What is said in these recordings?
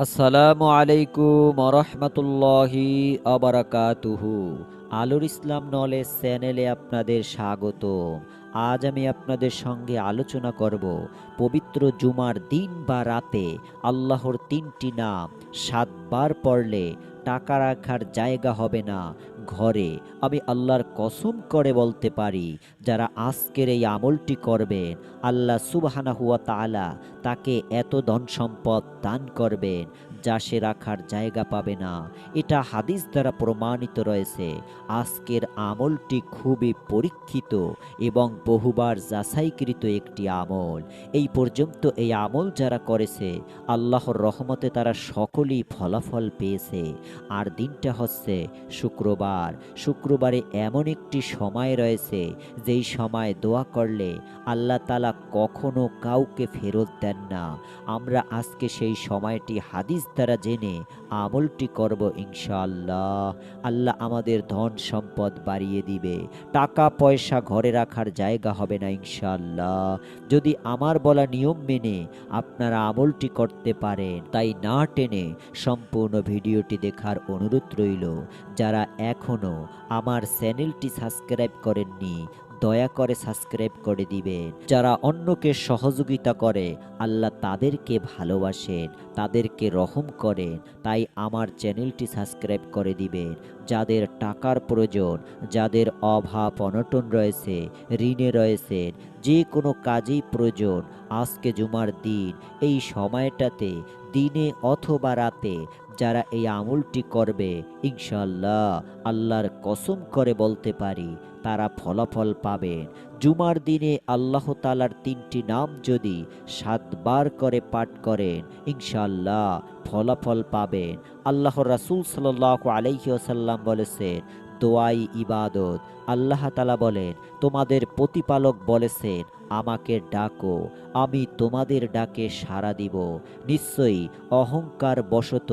আসসালামু আলাইকুম রহমতুল্লাহি আবরাকাতুহু। আলুর ইসলাম নলেজ চ্যানেলে আপনাদের স্বাগত আজ আমি আপনাদের সঙ্গে আলোচনা করব পবিত্র জুমার দিন বা রাতে আল্লাহর তিনটি নাম সাতবার পড়লে টাকা রাখার জায়গা হবে না। ঘরে আমি আল্লাহর কসম করে বলতে পারি, যারা আজকের এই আমলটি করবেন, আল্লাহ সুবাহানা হুয়া তালা তাকে এত ধন সম্পদ দান করবেন যা সে রাখার জায়গা পাবে না। এটা হাদিস দ্বারা প্রমাণিত রয়েছে। আজকের আমলটি খুবই পরীক্ষিত এবং বহুবার যাচাইকৃত একটি আমল। এই পর্যন্ত এই আমল যারা করেছে, আল্লাহর রহমতে তারা সকলেই ফলাফল পেয়েছে। আর দিনটা হচ্ছে শুক্রবার। শুক্রবারে এমন একটি সময় রয়েছে, যেই সময় দোয়া করলে আল্লাহ তালা কখনো কাউকে ফেরত দেন না। আমরা আজকে সেই সময়টি হাদিস দ্বারা জেনে আমলটি করব ইনশাআল্লাহ। আল্লাহ আমাদের ধন সম্পদ বাড়িয়ে দিবে। টাকা, পয়সা ঘরে রাখার জায়গা হবে না ইনশাআল্লাহ। যদি আমার বলা নিয়ম মেনে আপনারা আমলটি করতে পারেন, তাই না টেনে সম্পূর্ণ ভিডিওটি দেখার অনুরোধ রইল। যারা এখনও আমার চ্যানেলটি সাবস্ক্রাইব করেননি দয়া করে সাবস্ক্রাইব করে দিবেন। যারা অন্যকে সহযোগিতা করে, আল্লাহ তাদেরকে ভালোবাসেন, তাদেরকে রহম করেন, তাই আমার চ্যানেলটি সাবস্ক্রাইব করে দিবেন। যাদের টাকার প্রয়োজন, যাদের অভাব, অনটন রয়েছে, ঋণে রয়েছেন, যে কোনো কাজেই প্রয়োজন, আজকে জুমার দিন, এই সময়টাতে, দিনে অথবা রাতে, যারা এই আমলটি করবে ইনশাল্লাহ আল্লাহর কসম করে বলতে পারি তারা ফলাফল পাবেন জুমার দিনে আল্লাহ তালার তিনটি নাম যদি সাতবার করে পাঠ করেন ইনশাল্লাহ ফলাফল পাবেন। আল্লাহ রাসুল সাল্লাহ আলাইসাল্লাম বলেছেন, দোয়াই ইবাদত। আল্লাহ তালা বলেন, তোমাদের প্রতিপালক বলেছেন, আমাকে ডাকো, আমি তোমাদের ডাকে সাড়া দিব। নিশ্চয়ই অহংকার বশত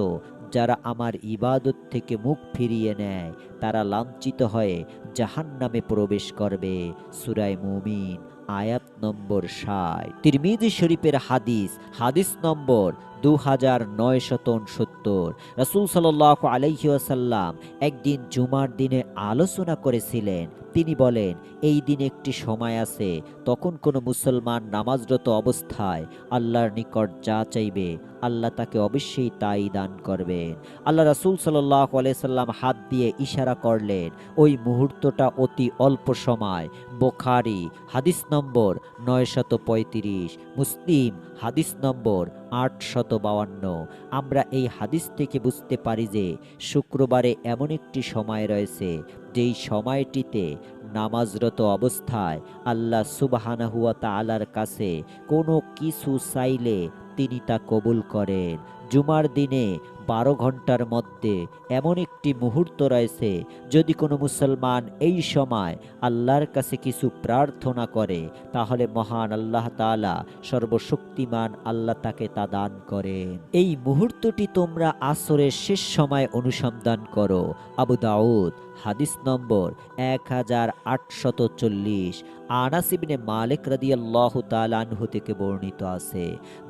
যারা আমার ইবাদত থেকে মুখ ফিরিয়ে নেয়, তারা লাঞ্ছিত হয়ে জাহান নামে প্রবেশ করবে। সুরায় মুমিন, আয়াত নম্বর ষাট। তিরমিজি শরীফের হাদিস হাদিস নম্বর দু হাজার নয় শত উনসত্তর। রসুল সাল্লাহ আলাইসাল্লাম একদিন জুমার দিনে আলোচনা করেছিলেন তিনি বলেন, এই দিন একটি সময় আছে, তখন কোনো মুসলমান নামাজরত অবস্থায় আল্লাহর নিকট যা চাইবে, আল্লাহ তাকে অবশ্যই তাই দান করবেন। আল্লাহ রাসুল সাল্লাহ আলাইসাল্লাম হাত দিয়ে ইশারা করলেন, ওই মুহূর্তটা অতি অল্প সময়। বোখারি, হাদিস নম্বর নয় শত পঁয়ত্রিশ, মুসলিম, হাদিস নম্বর আট শত বাউান্ন আমরা এই হাদিস থেকে বুঝতে পারি যে, শুক্রবারে এমন একটি সময় রয়েছে যেই সময়টিতে নামাজরত অবস্থায় আল্লাহ সুবাহানাহুয়া তালার কাছে কোনো কিছু চাইলে তিনি তা কবুল করেন। জুমার দিনে বারো ঘণ্টার মধ্যে এমন একটি মুহূর্ত রয়েছে, যদি কোনো মুসলমান এই সময় আল্লাহর কাছে কিছু প্রার্থনা করে, তাহলে মহান আল্লাহ তালা সর্বশক্তিমান আল্লাহ তাকে তা দান করেন। এই মুহূর্তটি তোমরা আসরের শেষ সময় অনুসন্ধান করো। আবু দাউদ, হাদিস নম্বর এক হাজার আটশত চল্লিশ। আনাসিবিনে মালিক রাদিয়াল্লাহ তালানহু থেকে বর্ণিত আছে,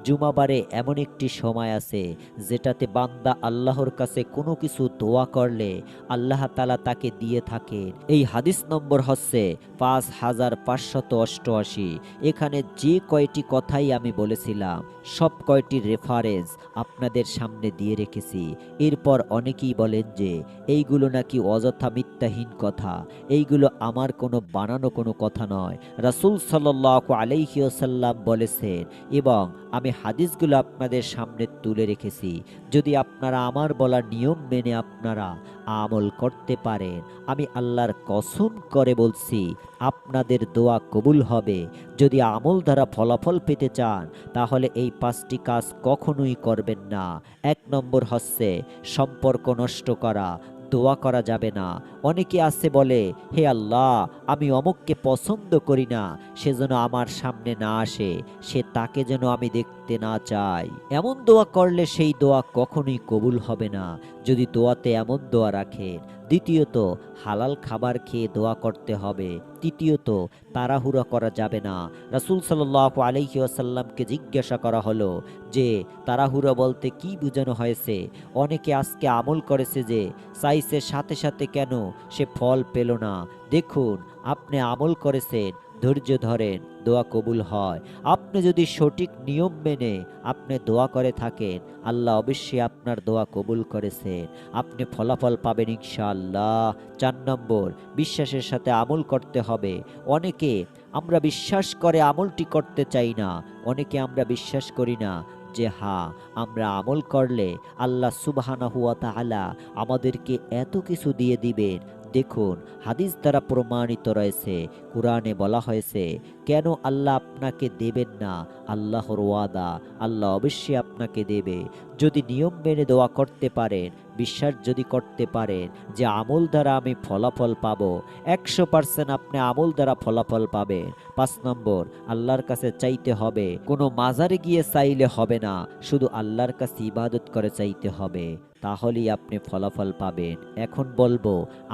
জুমাবারে এমন একটি সময় আছে, যেটাতে বান্দা আল্লাহর কাছে কোনো কিছু দোয়া করলে আল্লাহ তালা তাকে দিয়ে থাকেন। এই হাদিস নম্বর হচ্ছে পাঁচ হাজার পাঁচশত অষ্টআশি। এখানে যে কয়টি কথাই আমি বলেছিলাম, সব কয়টি রেফারেন্স আপনাদের সামনে দিয়ে রেখেছি। এরপর অনেকেই বলেন যে, এইগুলো নাকি অযথা মিথ্যাহীন কথা। এইগুলো আমার কোনো বানানো কোনো কথা নয়। রাসুল সাল্লাহ আলাইহিয়াসাল্লাম বলেছেন, এবং আমি হাদিসগুলো আপনাদের সামনে তুলে রেখেছি। যদি আপনারা আমার বলা নিয়ম মেনে আপনারা আমল করতে পারেন। আমি আল্লাহর কসম করে বলছি, আপনাদের দোয়া কবুল হবে। যদি আমল দ্বারা ফলাফল পেতে চান, তাহলে এই পাঁচটি কাজ কখনোই করবেন না। এক নম্বর হচ্ছে সম্পর্ক নষ্ট করা। দোয়া করা যাবে না। অনেকে আছে বলে, হে আল্লাহ, আমি অমুককে পছন্দ করি না, সে যেন আমার সামনে না আসে, সে তাকে যেন আমি দেখতে না চাই। এমন দোয়া করলে সেই দোয়া কখনোই কবুল হবে না। যদি দোয়াতে এমন দোয়া রাখেন দ্বিতীয়ত, হালাল খাবার খেয়ে দোয়া করতে হবে। তৃতীয়ত, তাড়াহুড়া করা যাবে না। রাসুল সাল্লাহ আলহি আসাল্লামকে জিজ্ঞাসা করা হলো যে, তাড়াহুড়া বলতে কি বোঝানো হয়েছে? অনেকে আজকে আমল করেছে যে সাইসের সাথে সাথে কেন সে ফল পেল না। দেখুন, আপনি আমল করেছেন ধৈর্য ধরেন, দোয়া কবুল হয়। আপনি যদি সঠিক নিয়ম মেনে আপনি দোয়া করে থাকেন, আল্লাহ অবশ্যই আপনার দোয়া কবুল করেছেন। আপনি ফলাফল পাবেন ইনশাআল্লাহ। চার নম্বর, বিশ্বাসের সাথে আমল করতে হবে। অনেকে আমরা বিশ্বাস করে আমলটি করতে চাই না, অনেকে আমরা বিশ্বাস করি না যে হা আমরা আমল করলে আল্লাহ সুবাহানা হুয়া তাআলা আমাদেরকে এত কিছু দিয়ে দিবেন দেখুন, হাদিস দ্বারা প্রমাণিত রয়েছে, কোরআনে বলা হয়েছে, কেন আল্লাহ আপনাকে দেবেন না? আল্লাহর ওয়াদা, আল্লাহ অবশ্যই আপনাকে দেবে। যদি নিয়ম মেনে দোয়া করতে পারেন বিশ্বাস যদি করতে পারেন যে আমল দ্বারা আমি ফলাফল পাব, একশো পার্সেন্ট আপনি আমল দ্বারা ফলাফল পাবেন। পাঁচ নম্বর, আল্লাহর কাছে চাইতে হবে, কোনো মাজারে গিয়ে চাইলে হবে না, শুধু আল্লাহর কাছে ইবাদত করে চাইতে হবে, তাহলেই আপনি ফলাফল পাবেন। এখন বলব,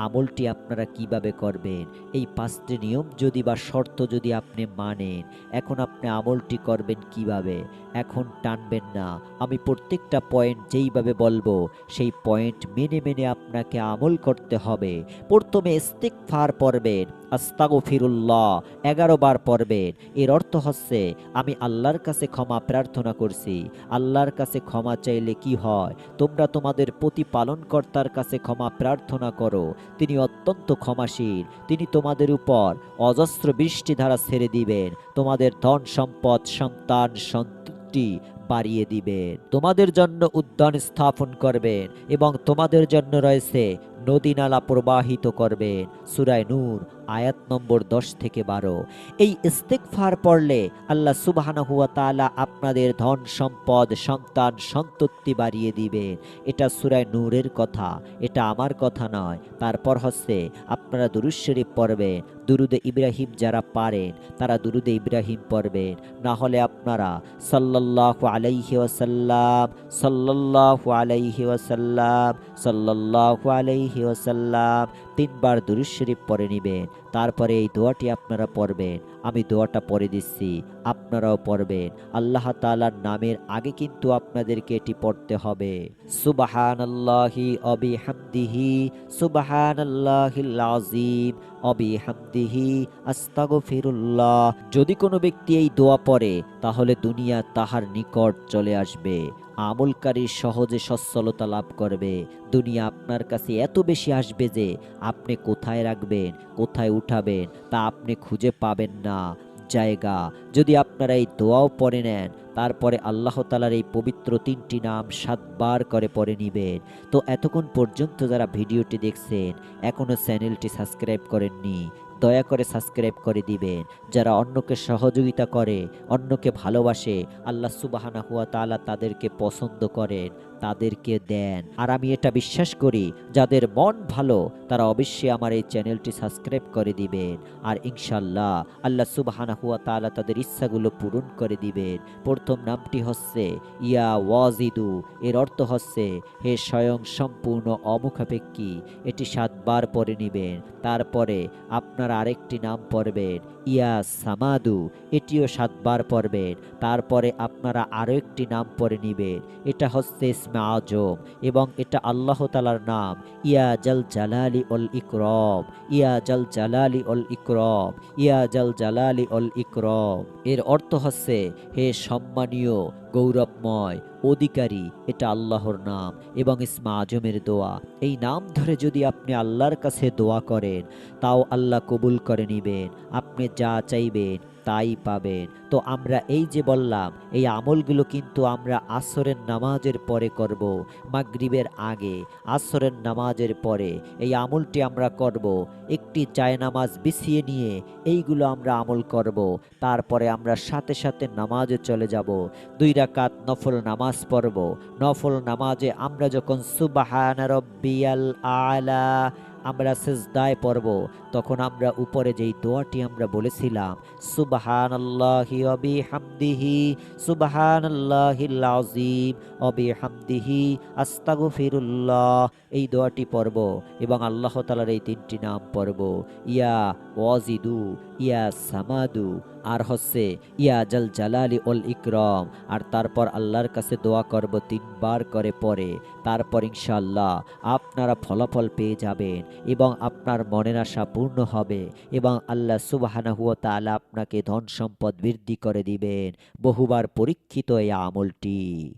আমলটি আপনারা কীভাবে করবেন? এই পাঁচটি নিয়ম যদি বা শর্ত যদি আপনি মানেন, এখন আপনি আমলটি করবেন কীভাবে? এখন টানবেন না। আমি প্রত্যেকটা পয়েন্ট যেইভাবে বলব, সেই পয়েন্ট মেনে মেনে আপনাকে আমল করতে হবে। প্রথমে ইস্তিক ফার পড়বেন আস্তাগো ফিরুল্লাহ এগারো বার পড়বেন। এর অর্থ হচ্ছে, আমি আল্লাহর কাছে ক্ষমা প্রার্থনা করছি। আল্লাহর কাছে ক্ষমা চাইলে কি হয়? তোমরা তোমাদের প্রতিপালনকর্তার কাছে ক্ষমা প্রার্থনা করো। তিনি অত্যন্ত ক্ষমাশীল। তিনি তোমাদের উপর অজস্র বৃষ্টি ধারা ছেড়ে দিবেন। তোমাদের ধন সম্পদ, সন্তান, সন্ততি বাড়িয়ে দিবেন। তোমাদের জন্য উদ্যান স্থাপন করবেন এবং তোমাদের জন্য রয়েছে নদী নালা প্রবাহিত করবেন। সুরায় নূর আয়াত নম্বর দশ থেকে বারো। এই ইস্তেকফার পড়লে আল্লাহ সুবাহানা হুয়া তালা আপনাদের ধন সম্পদ, সন্তান সন্ততি বাড়িয়ে দিবেন এটা সুরায় নূরের কথা, এটা আমার কথা নয়। তারপর হচ্ছে, আপনারা দুরুদ শরীফ পড়বেন, দুরুদে ইব্রাহিম যারা পারেন, তারা দুরুদে ইব্রাহিম পড়বেন। না হলে আপনারা সাল্লাহ আলাইহি ওয়াসাল্লাম সাল্লাহ আলাইহি ওয়াসাল্লাম সাল্লাহ আলাইহি ওয়াসাল্লাম তিনবার দুরুজ শরীফ পরে নেবেন। তারপরে এই দোয়াটি আপনারা পড়বেন। আমি দোয়াটা পরে দিচ্ছি, আপনারাও পড়বেন। আল্লাহ তালার নামের আগে কিন্তু আপনাদেরকে এটি পড়তে হবে। সুবাহানাল্লাহি অবিহামদিহি সুবাহানাল্লাহিল আযীম। অবিহামদিহি আস্তাগফিরুল্লাহ। যদি কোনো ব্যক্তি এই দোয়া পড়ে, তাহলে দুনিয়া তাহার নিকট চলে আসবে। আমলকারী সহজে সচ্ছলতা লাভ করবে। দুনিয়া আপনার কাছে এত বেশি আসবে যে, আপনি কোথায় রাখবেন, কোথায় উঠাবেন, তা আপনি খুঁজে পাবেন না। জায়গা। যদি আপনারা এই দোয়াও পড়ে নেন, তারপরে আল্লাহ তালার এই পবিত্র তিনটি নাম সাতবার করে পড়ে নিবেন। তো এতক্ষণ পর্যন্ত যারা ভিডিওটি দেখছেন এখনও চ্যানেলটি সাবস্ক্রাইব করেননি, দয়া করে সাবস্ক্রাইব করে দিবেন। যারা অন্যকে সহযোগিতা করে, অন্যকে ভালোবাসে, আল্লাহ সুবাহানা হুয়া তাআলা তাদেরকে পছন্দ করেন। তাদেরকে দেন। আর আমি এটা বিশ্বাস করি, যাদের মন ভালো, তারা অবশ্যই আমার এই চ্যানেলটি সাবস্ক্রাইব করে দিবেন। আর ইনশাল্লাহ আল্লাহ সুবাহানা হুয়া তাআলা তাদের ইচ্ছাগুলো পূরণ করে দিবেন। প্রথম নামটি হচ্ছে ইয়া ওয়াজিদু। এর অর্থ হচ্ছে, হে স্বয়ং সম্পূর্ণ অমুখাপেক্ষী, এটি সাতবার পরে নিবেন। তারপরে আপনারা আরেকটি নাম পড়বেন, ইয়া সামাদু। এটিও সাতবার পড়বেন। তারপরে আপনারা আরও একটি নাম পরে নিবেন। এটা হচ্ছে ইসমে আজম এবং এটা আল্লাহ তালার নাম। ইয়া জাল জালালি অল ইকরম, ইয়া জাল জালালি অল ইকরম, ইয়া জাল জালালি অল ইকরব এর অর্থ হচ্ছে, হে সম্মানীয়, গৌরবময়, অধিকারী, এটা আল্লাহর নাম এবং ইসমা আজমের দোয়া। এই নাম ধরে যদি আপনি আল্লাহর কাছে দোয়া করেন, তাও আল্লাহ কবুল করে নিবেন। আপনি যা চাইবেন তাই পাবেন। তো আমরা এই যে বললাম, এই আমলগুলো কিন্তু আমরা আসরের নামাজের পরে করব, মাগরিবের আগে। আসরের নামাজের পরে এই আমলটি আমরা করব, একটি চায় নামাজ বিছিয়ে নিয়ে এইগুলো আমরা আমল করব। তারপরে আমরা সাথে সাথে নামাজে চলে যাব। দুই রাকাত নফল নামাজ পড়ব। নফল নামাজে আমরা যখন সুবাহান রব্বিয়াল আলা আমরা সেজদায় পড়ব। তখন আমরা উপরে যেই দোয়াটি আমরা বলেছিলাম এই দোয়াটি পর্ব এবং আল্লাহ তালার এই তিনটি নাম পর্ব ইয়া ওয়াজিদু, ইয়া সামাদু, আর হচ্ছে, ইয়া জাল জালালি ওল ইকরম। আর তারপর আল্লাহর কাছে দোয়া করব তিনবার করে পরে তারপর ইনশাল্লাহ আপনারা ফলাফল পেয়ে যাবেন এবং আপনার মনের আশা পূর্ণ হবে এবং আল্লাহ সুবাহানাহু তাআলা আপনাকে ধন সম্পদ বৃদ্ধি করে দিবেন। বহুবার পরীক্ষিত এই আমলটি।